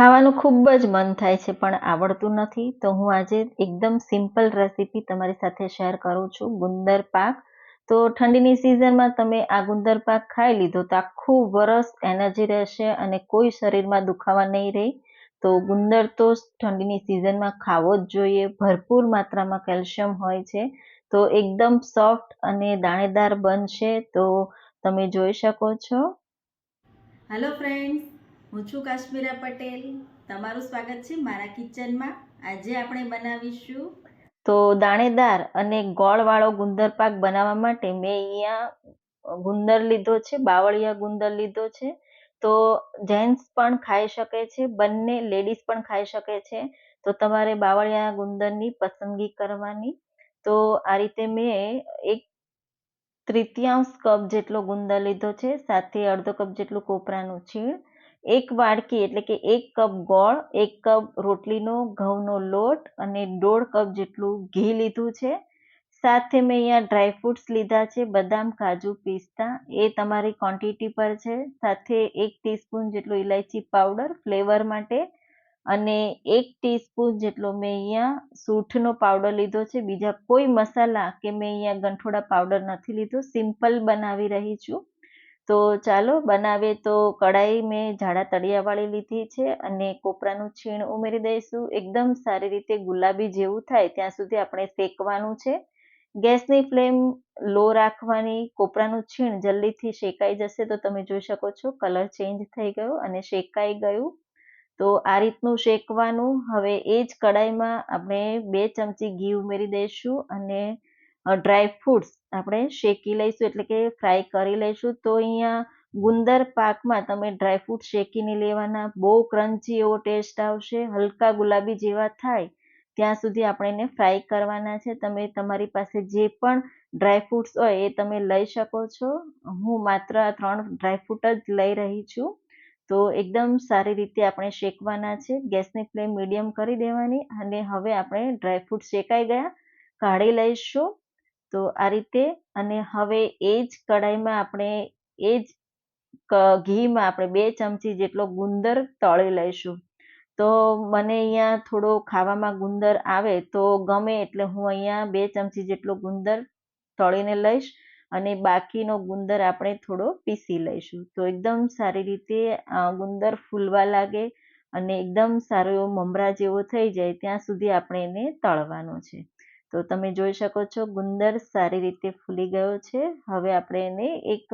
ખાવાનું ખૂબ જ મન થાય છે, પણ આવડતું નથી. તો હું આજે એકદમ સિમ્પલ રેસીપી તમારી સાથે શેર કરું છું, ગુંદર પાક. તો ઠંડીની સિઝનમાં તમે આ ગુંદર પાક ખાઈ લીધો તો આખું વરસ એનર્જી રહેશે અને કોઈ શરીરમાં દુખાવા નહીં રહે. તો ગુંદર તો ઠંડીની સિઝનમાં ખાવો જ જોઈએ, ભરપૂર માત્રામાં કેલ્શિયમ હોય છે. તો એકદમ સોફ્ટ અને દાણેદાર બનશે તો તમે જોઈ શકો છો. હેલો ફ્રેન્ડ્સ હું છું કાશ્મીરા પટેલ. તમારું સ્વાગત છે મારા કિચનમાં. આજે આપણે બનાવીશું તો દાણેદાર અને ગોળવાળો ગુંદર પાક બનાવવા માટે મેં અહીંયા ગુંદર લીધો છે, બાવળિયા ગુંદર લીધો છે. તો જેન્ટ્સ પણ ખાઈ શકે છે, બંને લેડીઝ પણ ખાઈ શકે છે. તો તમારે બાવળિયા ગુંદરની પસંદગી કરવાની. તો આ રીતે મેં એક તૃતીયાંશ કપ જેટલો ગુંદર લીધો છે, સાથે અડધો કપ જેટલું કોપરાનું છીણ એક વાડકી એટલે કે એક કપ ગોળ, એક કપ રોટલીનો ઘઉંનો લોટ અને દોઢ કપ જેટલું ઘી લીધું છે. સાથે મેં અહીંયા ડ્રાયફ્રૂટ્સ લીધા છે, બદામ, કાજુ, પિસ્તા, એ તમારી ક્વોન્ટિટી પર છે. સાથે એક ટીસ્પૂન જેટલો ઇલાયચી પાવડર ફ્લેવર માટે અને એક ટીસ્પૂન જેટલો મેં અહીંયા સૂંઠનો પાવડર લીધો છે. બીજા કોઈ મસાલા કે મેં અહીંયા ગંઠોડા પાવડર નથી લીધો સિમ્પલ બનાવી રહી છું. તો ચાલો બનાવીએ તો કઢાઈ મેં જાડા તળિયાવાળી લીધી છે અને કોપરાનું છીણ ઉમેરી દઈશું. એકદમ સારી રીતે ગુલાબી જેવું થાય ત્યાં સુધી આપણે શેકવાનું છે. ગેસની ફ્લેમ લો રાખવાની, કોપરાનું છીણ જલ્દીથી શેકાઈ જશે તો તમે જોઈ શકો છો કલર ચેન્જ થઈ ગયો અને શેકાઈ ગયું. તો આ રીતનું શેકવાનું. હવે એ જ કડાઈમાં આપણે બે ચમચી ઘી ઉમેરી દઈશું અને ડ્રાય ફ્રૂટ્સ આપણે શેકી લઈશું, એટલે કે ફ્રાય કરી લઈશું, તો અહીંયા ગુંદર પાકમાં તમે ડ્રાયફ્રૂટ શેકીને લેવાના, બહુ ક્રન્ચી એવો ટેસ્ટ આવશે, હલકા ગુલાબી જેવા થાય, ત્યાં સુધી આપણે એને ફ્રાય કરવાના છે. તમે તમારી પાસે જે પણ ડ્રાયફ્રૂટ્સ હોય એ તમે લઈ શકો છો. હું માત્ર ત્રણ ડ્રાયફ્રૂટ જ લઈ રહી છું. તો એકદમ સારી રીતે આપણે શેકવાના છે. ગેસની ફ્લેમ મીડિયમ કરી દેવાની અને હવે આપણે ડ્રાયફ્રૂટ શેકાઈ ગયા. કાઢી લઈશું. તો આ રીતે અને હવે એ જ કઢાઈમાં આપણે એ જ ઘીમાં આપણે બે ચમચી જેટલો ગુંદર તળી લઈશું. તો મને અહીંયા થોડો ખાવામાં ગુંદર આવે તો ગમે એટલે હું અહીંયા બે ચમચી જેટલો ગુંદર તળીને લઈશ અને બાકીનો ગુંદર આપણે થોડો પીસી લઈશું. તો એકદમ સારી રીતે ગુંદર ફૂલવા લાગે અને એકદમ સારો એવો મમરા જેવો થઈ જાય ત્યાં સુધી આપણે એને તળવાનો છે. તો તમે જોઈ શકો છો ગુંદર સારી રીતે ફૂલી ગયો છે. હવે આપણે એને એક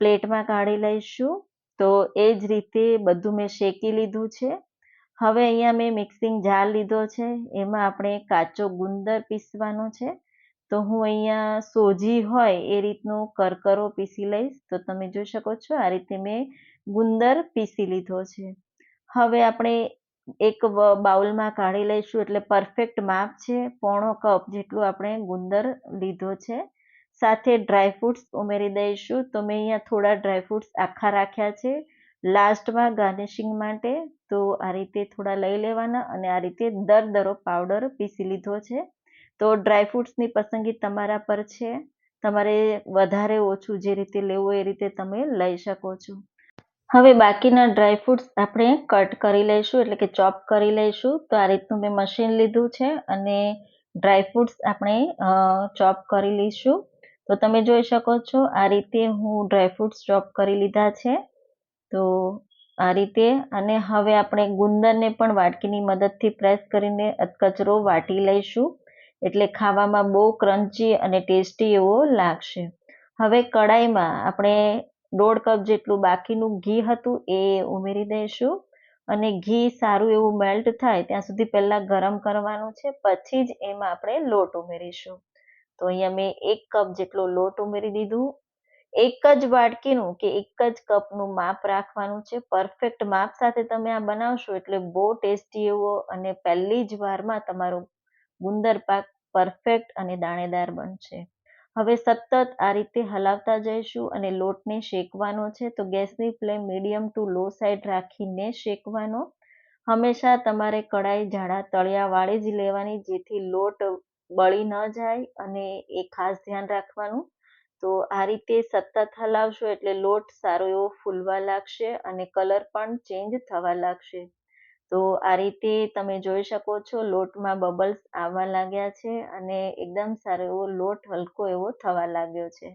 પ્લેટમાં કાઢી લઈશું. તો એ જ રીતે બધું મેં શેકી લીધું છે. હવે અહીંયા મેં મિક્સિંગ જાર લીધો છે. એમાં આપણે કાચો ગુંદર પીસવાનો છે. તો હું અહીંયા સોજી હોય એ રીતનું કરકરો પીસી લઈશ. તો તમે જોઈ શકો છો આ રીતે મેં ગુંદર પીસી લીધો છે. હવે આપણે એક બાઉલમાં કાઢી લઈશું એટલે પરફેક્ટ માપ છે. પોણો કપ જેટલું આપણે ગુંદર લીધો છે. સાથે ડ્રાયફ્રૂટ્સ ઉમેરી દઈશું. તો મેં અહીંયા થોડા ડ્રાયફ્રૂટ્સ આખા રાખ્યા છે. લાસ્ટમાં ગાર્નિશિંગ માટે તો આ રીતે થોડા લઈ લેવાના અને આ રીતે દરદરો પાવડર પીસી લીધો છે. તો ડ્રાયફ્રૂટ્સની પસંદગી તમારા પર છે. તમારે વધારે ઓછું જે રીતે લેવું એ રીતે તમે લઈ શકો છો. હવે બાકીના ડ્રાયફ્રૂટ્સ આપણે કટ કરી લઈશું, એટલે કે ચોપ કરી લઈશું. તો આ રીતનું મેં મશીન લીધું છે અને ડ્રાયફ્રૂટ્સ આપણે ચોપ કરી લઈશું. તો તમે જોઈ શકો છો, આ રીતે હું ડ્રાયફ્રૂટ્સ ચોપ કરી લીધા છે. તો આ રીતે, અને હવે આપણે ગુંદરને પણ વાટકીની મદદથી પ્રેસ કરીને કચરો વાટી લઈશું. એટલે ખાવામાં બહુ ક્રન્ચી અને ટેસ્ટી એવો લાગશે. હવે કડાઈમાં આપણે દોઢ કપ જેટલું બાકીનું ઘી હતું એ ઉમેરી દઈશું. અને ઘી સારું એવું મેલ્ટ થાય ત્યાં સુધી પહેલાં ગરમ કરવાનું છે, પછી જ એમાં આપણે લોટ ઉમેરીશું. તો અહીંયા મેં એક કપ જેટલો લોટ ઉમેરી દીધું. એક જ વાટકીનું કે એક જ કપનું માપ રાખવાનું છે. પરફેક્ટ માપ સાથે તમે આ બનાવશો એટલે બહુ ટેસ્ટી એવો અને પહેલી જ વારમાં તમારો ગુંદર પાક પરફેક્ટ અને દાણેદાર બનશે. હવે સતત આ રીતે હલાવતા જઈશું અને લોટને શેકવાનો છે, તો ગેસની flame medium to low side રાખીને શેકવાનો. હંમેશા તમારે કડાઈ જાડા તળિયાવાળી જ લેવાની, જેથી લોટ બળી ન જાય અને એ ખાસ ધ્યાન રાખવાનું. તો આ રીતે સતત હલાવશો એટલે લોટ સારો એવો ફૂલવા લાગશે અને કલર પણ ચેન્જ થવા લાગશે. તો આ રીતે તમે જોઈ શકો છો લોટમાં બબલ્સ આવવા લાગ્યા છે અને એકદમ સારો એવો લોટ હલકો એવો થવા લાગ્યો છે.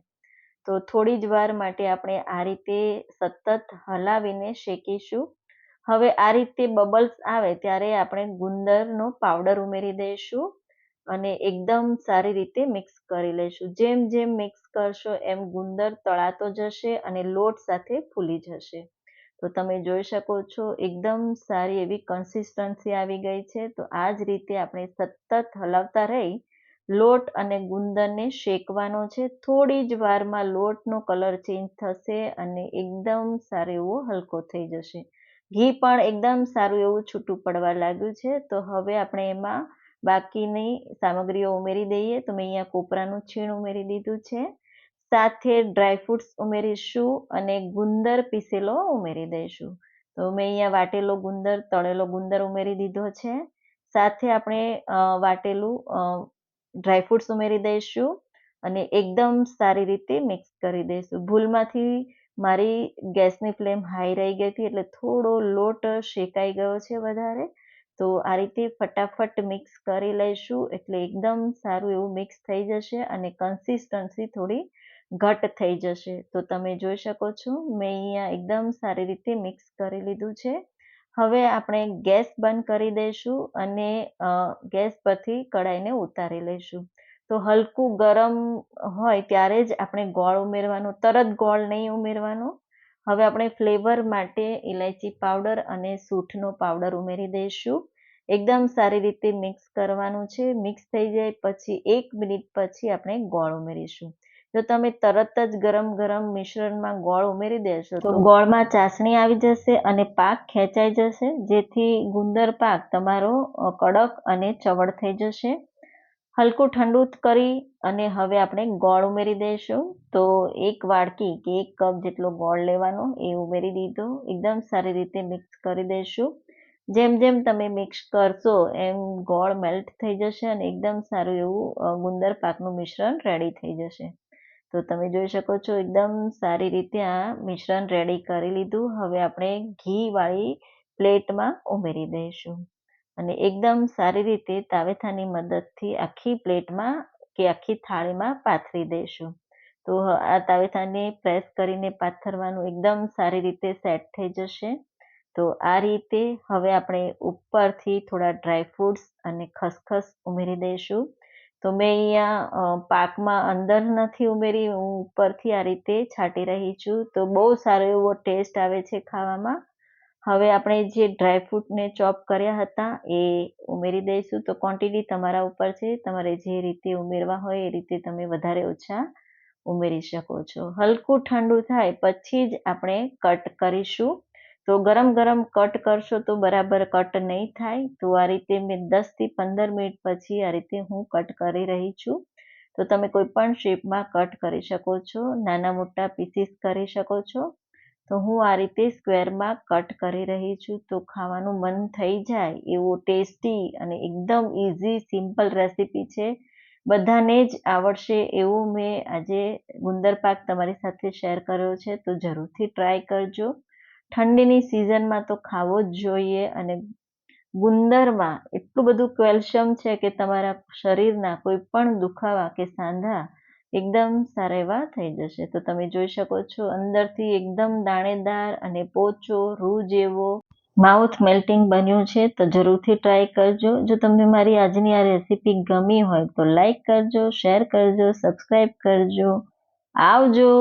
તો થોડી જ વાર માટે આપણે આ રીતે સતત હલાવીને શેકીશું. હવે આ રીતે બબલ્સ આવે ત્યારે આપણે ગુંદરનો પાવડર ઉમેરી દઈશું અને એકદમ સારી રીતે મિક્સ કરી લઈશું. જેમ જેમ મિક્સ કરશો એમ ગુંદર તળાતો જશે અને લોટ સાથે ફૂલી જશે. તો તમે જોઈ શકો છો, એકદમ સારી એવી કન્સિસ્ટન્સી આવી ગઈ છે. તો આ જ રીતે આપણે સતત હલાવતા રહી, લોટ અને ગુંદરને શેકવાનો છે. થોડી જ વારમાં લોટનો કલર ચેન્જ થશે અને એકદમ સારો એવો હલકો થઈ જશે. ઘી પણ એકદમ સારું એવું છૂટું પડવા લાગ્યું છે. તો હવે આપણે એમાં બાકીની સામગ્રીઓ ઉમેરી દઈએ. તો મેં અહીંયા કોપરાનું છીણ ઉમેરી દીધું છે. સાથે ડ્રાયફ્રૂટ્સ ઉમેરીશું અને ગુંદર પીસેલો ઉમેરી દઈશું. તો મેં અહીંયા વાટેલો ગુંદર, તળેલો ગુંદર ઉમેરી દીધો છે. સાથે આપણે વાટેલું ડ્રાયફ્રૂટ્સ ઉમેરી દઈશું અને એકદમ સારી રીતે મિક્સ કરી દઈશું. ભૂલમાંથી મારી ગેસની ફ્લેમ હાઈ રહી ગઈ હતી એટલે થોડો લોટ શેકાઈ ગયો છે વધારે. તો આ રીતે ફટાફટ મિક્સ કરી લઈશું એટલે એકદમ સારું એવું મિક્સ થઈ જશે અને કન્સિસ્ટન્સી થોડી ઘટ થઈ જશે. તો તમે જોઈ શકો છો, મેં અહીંયા એકદમ સારી રીતે મિક્સ કરી લીધું છે. હવે આપણે ગેસ બંધ કરી દઈશું અને ગેસ પરથી કઢાઈને ઉતારી લઈશું. તો હલકું ગરમ હોય ત્યારે જ આપણે ગોળ ઉમેરવાનો, તરત ગોળ નહીં ઉમેરવાનો. હવે આપણે ફ્લેવર માટે ઇલાયચી પાવડર અને સૂંઠનો પાવડર ઉમેરી દઈશું. એકદમ સારી રીતે મિક્સ કરવાનું છે. મિક્સ થઈ જાય પછી એક મિનિટ પછી આપણે ગોળ ઉમેરીશું. જો તમે તરત જ ગરમ ગરમ મિશ્રણમાં ગોળ ઉમેરી દેશો તો ગોળમાં ચાસણી આવી જશે અને પાક ખેંચાઈ જશે જેથી ગુંદર પાક તમારો કડક અને ચવડ થઈ જશે. હલકું ઠંડુ કરી અને હવે આપણે ગોળ ઉમેરી દઈશું તો એક વાડકી કે એક કપ જેટલો ગોળ લેવાનો એ ઉમેરી દીધો. એકદમ સારી રીતે મિક્સ કરી દઈશું જેમ જેમ તમે મિક્સ કરશો એમ ગોળ મેલ્ટ થઈ જશે અને એકદમ સારું એવું ગુંદર પાકનું મિશ્રણ રેડી થઈ જશે. તો તમે જોઈ શકો છો એકદમ સારી રીતે આ મિશ્રણ રેડી કરી લીધું. હવે આપણે ઘીવાળી પ્લેટમાં ઉમેરી દઈશું. અને એકદમ સારી રીતે તાવેથાની મદદથી આખી પ્લેટમાં કે આખી થાળીમાં પાથરી દઈશું. તો આ તાવેથાને પ્રેસ કરીને પાથરવાનું એકદમ સારી રીતે સેટ થઈ જશે. તો આ રીતે હવે આપણે ઉપરથી થોડા ડ્રાયફ્રૂટ્સ અને ખસખસ ઉમેરી દઈશું. તો મેં અહીંયા પાકમાં અંદર નથી ઉમેરી, હું ઉપરથી આ રીતે છાંટી રહી છું. તો બહુ સારો એવો ટેસ્ટ આવે છે ખાવામાં. હવે આપણે જે ડ્રાયફ્રૂટને ચોપ કર્યા હતા એ ઉમેરી દઈશું. તો ક્વોન્ટિટી તમારા ઉપર છે. તમારે જે રીતે ઉમેરવા હોય એ રીતે તમે વધારે ઓછા ઉમેરી શકો છો. હલકું ઠંડુ થાય પછી જ આપણે કટ કરીશું. તો ગરમ ગરમ કટ કરશો તો બરાબર કટ નહીં થાય. તો આ રીતે મેં દસથી પંદર મિનિટ પછી આ રીતે હું કટ કરી રહી છું. તો તમે કોઈ પણ શેપમાં કટ કરી શકો છો, નાના મોટા પીસીસ કરી શકો છો. તો હું આ રીતે સ્ક્વેરમાં કટ કરી રહી છું તો ખાવાનું મન થઈ જાય એવું ટેસ્ટી અને એકદમ ઇઝી સિમ્પલ રેસીપી છે. બધાને જ આવડશે એવું મેં આજે ગુંદર પાક તમારી સાથે શેર કર્યો છે તો જરૂરથી ટ્રાય કરજો. ઠંડીની સિઝનમાં તો ખાવો જ જોઈએ અને ગુંદરમાં એટલું બધું કેલ્શિયમ છે કે તમારા શરીરના કોઈ પણ દુખાવા કે સાંધા એકદમ સારા એવા થઈ જશે. તો તમે જોઈ શકો છો, અંદરથી એકદમ દાણેદાર અને પોચો, રૂ જેવો માઉથ મેલ્ટિંગ બન્યું છે. તો જરૂરથી ટ્રાય કરજો. જો તમને મારી આજની આ રેસીપી ગમી હોય તો લાઈક કરજો, શેર કરજો, સબસ્ક્રાઈબ કરજો. આવજો!